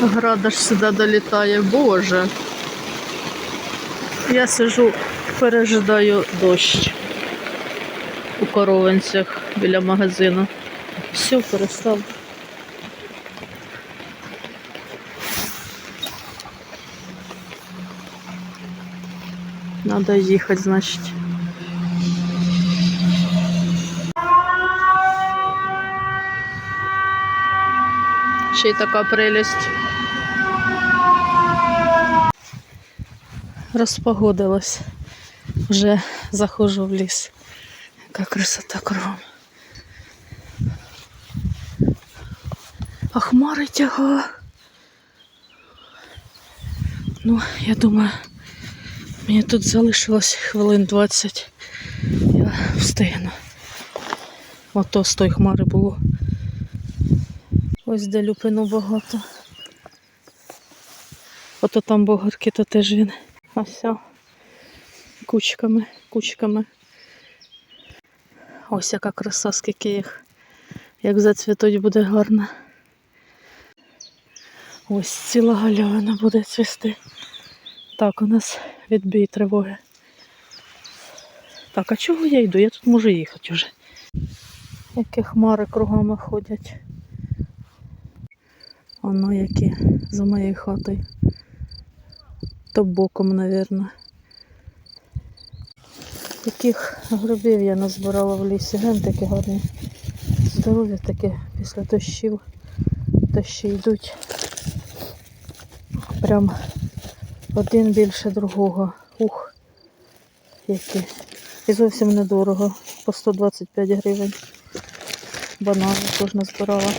Града ж сюди долітає, боже. Я сижу, пережидаю дощ у коровинцях біля магазину. Все, перестав. Надо їхати, значить. Ще й така прелість. Розпогодилось. Вже заходжу в ліс. Яка красота кругом. А хмари тяга. Ну, я думаю, мені тут залишилось хвилин 20. Я встигну. Ото з тої хмари було. Ось де люпину багато. Ото там богарки, то теж він. А все. Кучками, кучками. Ось яка краса, скільки їх. Як зацвітуть буде гарно. Ось ціла галявина буде цвісти. Так, у нас відбій тривоги. Так, а чого я йду? Я тут можу їхати вже. Які хмари кругами ходять. Воно які за моєю хатою. То боком, мабуть. Таких грибів я назбирала в лісі. Ген такі гарні. Здорові такі після дощів. Дощі йдуть. Прям один більше другого. Ух, які. І зовсім недорого. По 125 гривень. Банани теж назбирала.